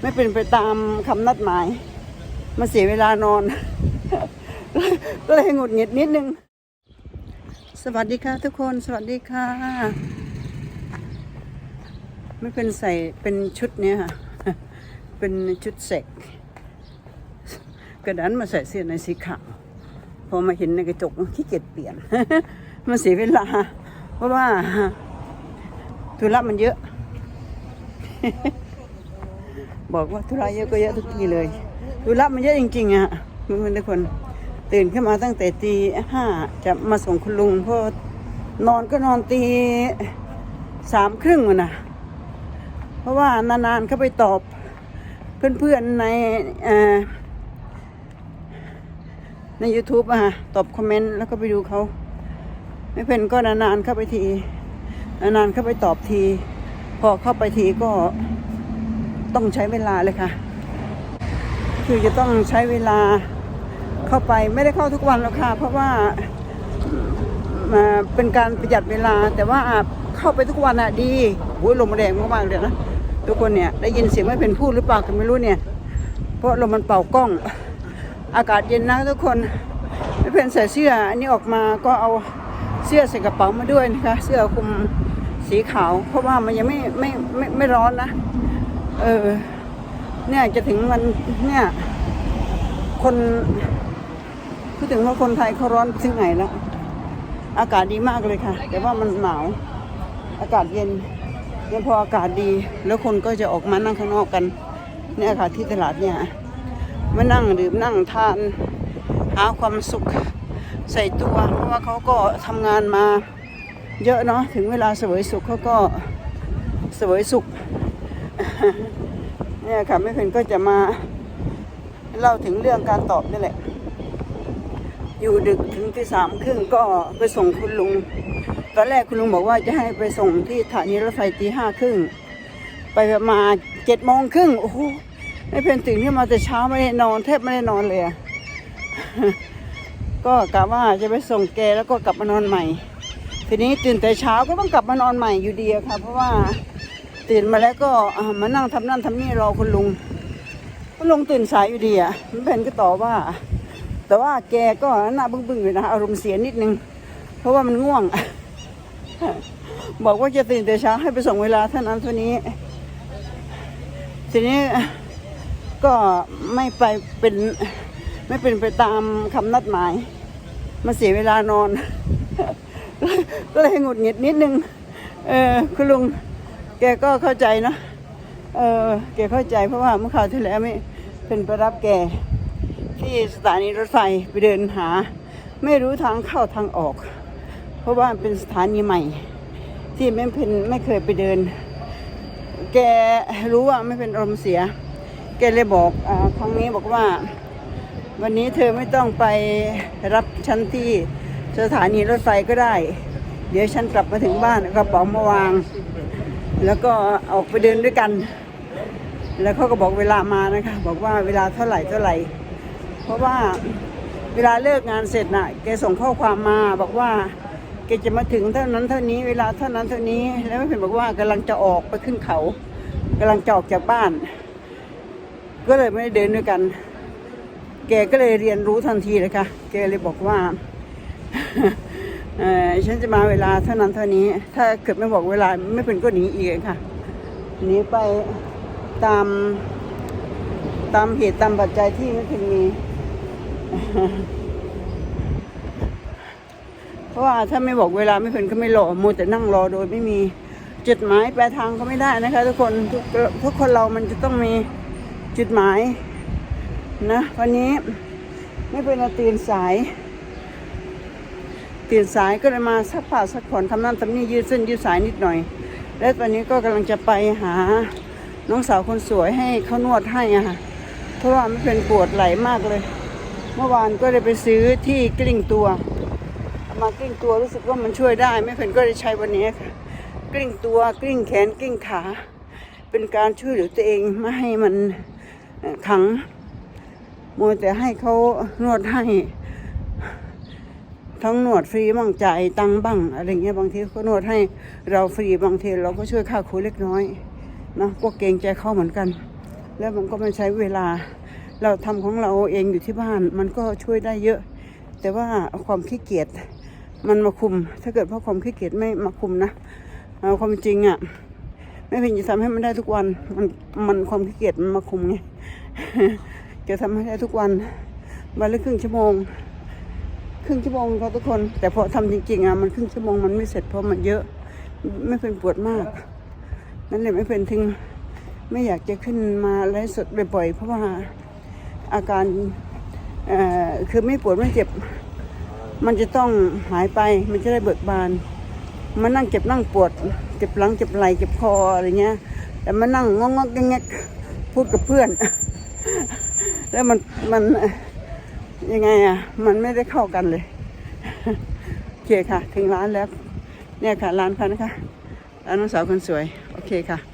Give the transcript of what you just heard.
ไม่เป็นไปตามคำนัดหมาย มาเสียเวลานอน ก็เลยหงุดหงิดนิดนึง สวัสดีค่ะทุกคนสวัสดีค่ะ ไม่เป็นใส่เป็นชุดเนี้ยค่ะ เป็นชุดเสกกระดันมาใส่เสื้อในสีขาวพอมาเห็นในกระจกขี้เกียจเปลี่ยน มันเสียเวลา เพราะว่าธุระมันเยอะ บอกว่าธุระเยอะก็เยอะทุกทีเลยธุระมันเยอะจริงๆอะเพื่อนๆทุกคน ตื่นขึ้นมาตั้งแต่ตีห้าจะมาส่งคุณลุงเพราะนอนก็นอนตีสามครึ่งวันนะเพราะว่านานๆเขาไปตอบเพื่อนๆในใน YouTube อะค่ะตอบคอมเมนต์แล้วก็ไปดูเขาไม่เป็นก็นานๆเข้าไปที นานๆเข้าไปตอบที พอเข้าไปทีก็ ต้องใช้เวลาเลยค่ะ คือจะต้องใช้เวลาเข้าไปไม่ได้เข้าทุกวันหรอกค่ะ เพราะว่าเป็นการประหยัดเวลา แต่ว่าเข้าไปทุกวันอะดีโอ้ยลมแรงมากๆเลยนะทุกคนเนี่ยได้ยินเสียงไม่เป็นพูดหรือเปล่าก็ไม่รู้เนี่ย เพราะลมมันเป่ากล้อง อากาศเย็นนะทุกคนไม่เป็นใส่เสื้อ อันนี้ออกมาก็เอาเสื้อใส่กระเป๋ามาด้วยนะคะ เสื้อคลุมสีขาว เพราะว่ามันยังไม่ไม่ไม่ไม่ร้อนนะ เออ เนี่ยจะถึงวันเนี่ย คนพูดถึงว่าคนไทยเขาร้อนไปถึงไหนแล้วอากาศดีมากเลยค่ะ แต่ว่ามันหนาว อากาศเย็นเนี่ยพออากาศดี แล้วคนก็จะออกมานั่งข้างนอกกัน เนี่ยค่ะที่ตลาดเนี่ยมานั่งดื่มนั่งทาน หาความสุขใส่ตัว เพราะว่าเขาก็ทำงานมาเยอะเนาะถึงเวลาเสวยสุขเขาก็เสวยสุข เนี่ยค่ะไม่เพนก็จะมาเล่าถึงเรื่องการตอบนี่แหละ อยู่ดึกถึงที่สามครึ่งก็ไปส่งคุณลุง ตอนแรกคุณลุงบอกว่าจะให้ไปส่งที่สถานีรถไฟตีห้าครึ่ง ไปประมาณเจ็ดโมงครึ่งโอ้โหไม่เป็นตื่นขึ้นมาแต่เช้าไม่ได้นอนแทบไม่ได้นอนเลยอะก็กะว่าจะไปส่งแกแล้วก็กลับมานอนใหม่ ทีนี้ตื่นแต่เช้าก็ต้องกลับมานอนใหม่อยู่ดีค่ะ เพราะว่า ตื่นมาแล้วก็มานั่งทำนั่นทำนี่รอคุณลุงคุณลุงตื่นสายอยู่ดีอะไม่เป็นก็ตอบว่า แต่ว่าแกก็หน้าบึ้งๆอยู่นะอารมณ์เสียนิดนึง เพราะว่ามันง่วง บอกว่าจะตื่นแต่เช้าให้ไปส่งเวลาเท่านั้นเท่านี้ ทีนี้ก็ไม่ไปเป็นไม่เป็นไปตามคำนัดหมาย มาเสียเวลานอน ก็เลยหงุดหงิดนิดนึง เออคุณลุง แกก็เข้าใจเนอะเออแกเข้าใจเพราะว่าเมื่อคราวที่แล้วไม่เป็นไปรับแกที่สถานีรถไฟไปเดินหา ไม่รู้ทางเข้าทางออก เพราะว่าเป็นสถานีใหม่ ที่ไม่เป็นไม่เคยไปเดิน แกรู้ว่าไม่เป็นอารมณ์เสีย แกเลยบอกอาครั้งนี้บอกว่า วันนี้เธอไม่ต้องไปรับฉันที่สถานีรถไฟก็ได้ เดี๋ยวฉันกลับมาถึงบ้านกระเป๋ามาวาง แล้วก็ออกไปเดินด้วยกัน แล้วเขาก็บอกเวลามานะคะ บอกว่าเวลาเท่าไหร่เท่าไหร่ เพราะว่าเวลาเลิกงานเสร็จน่ะแกส่งข้อความมาบอกว่าแกจะมาถึงเท่านั้นเท่านี้เวลาเท่านั้นเท่านี้ แล้วไม่เป็นบอกว่ากำลังจะออกไปขึ้นเขากำลังจะออกจากบ้าน ก็เลยไม่ได้เดินด้วยกัน แกก็เลยเรียนรู้ทันทีเลยค่ะแกเลยบอกว่า ฉันจะมาเวลาเท่านั้นเท่านี้ ถ้าเกิดไม่บอกเวลาไม่เป็นก็หนีอีกค่ะหนีไปตามตามเหตุตามปัจจัยที่ไม่เคยมี เพราะว่าถ้าไม่บอกเวลาไม่เป็นก็ไม่รอมัวแต่นั่งรอโดยไม่มีจุดหมายปลายทางก็ไม่ได้นะคะ ทุกคนทุกทุกคนเรามันจะต้องมีจุดหมายนะวันนี้ไม่เป็นตื่นสาย ตื่นสายก็เลยมาซักผ้าซักผ่อนทำนั่นทำนี่ยืดเส้นยืดสายนิดหน่อย และตอนนี้ก็กำลังจะไปหาน้องสาวคนสวยให้เขานวดให้อะเพราะว่าไม่เป็นปวดไหลมากเลย เมื่อวานก็เลยไปซื้อที่กลิ้งตัวมากลิ้งตัวรู้สึกว่ามันช่วยได้ไม่เป็นก็เลยใช้วันนี้ค่ะ กลิ้งตัวกลิ้งแขนกลิ้งขา เป็นการช่วยเหลือตัวเองไม่ให้มันขังมัวแต่ให้เขานวดให้ ทั้งนวดฟรีบ้างจ่ายตังบ้างอะไรเงี้ยบางทีเขานวดให้เราฟรีบางทีเราก็ช่วยค่าครูเล็กน้อยนะก็เกรงใจเขาเหมือนกัน แล้วมันก็ไม่ใช้เวลา เราทำของเราเองอยู่ที่บ้าน มันก็ช่วยได้เยอะ แต่ว่าความขี้เกียจมันมาคุม ถ้าเกิดเพราะความขี้เกียจไม่มาคุมนะความจริงอะ่ะไม่เพียงจะทำให้มันได้ทุกวัน มันมันความขี้เกียจมันมาคุมไงจะทำให้ได้ทุกวันวันละครึ่งชั่วโมง ครึ่งชั่วโมงครับทุกคน แต่พอทำจริงๆอะมันครึ่งชั่วโมงมันไม่เสร็จเพราะมันเยอะ ไม่เป็นปวดมาก นั่นแหละไม่เป็นถึงไม่อยากจะขึ้นมาไลฟ์สดบ่อยๆเพราะว่าอาการเอ่อคือไม่ปวดไม่เจ็บ มันจะต้องหายไปมันจะได้เบิกบานมานั่งเจ็บนั่งปวด เจ็บหลังเจ็บไหล่เจ็บคออะไรเงี้ย แต่มานั่งงอกๆแงกพูดกับเพื่อน แล้วมันมัน ยังไงอะ มันไม่ได้เข้ากันเลยโอเคค่ะ ถึงร้านแล้ว เนี่ยค่ะร้านพันนะคะร้านน้องสาวคนสวย โอเคค่ะ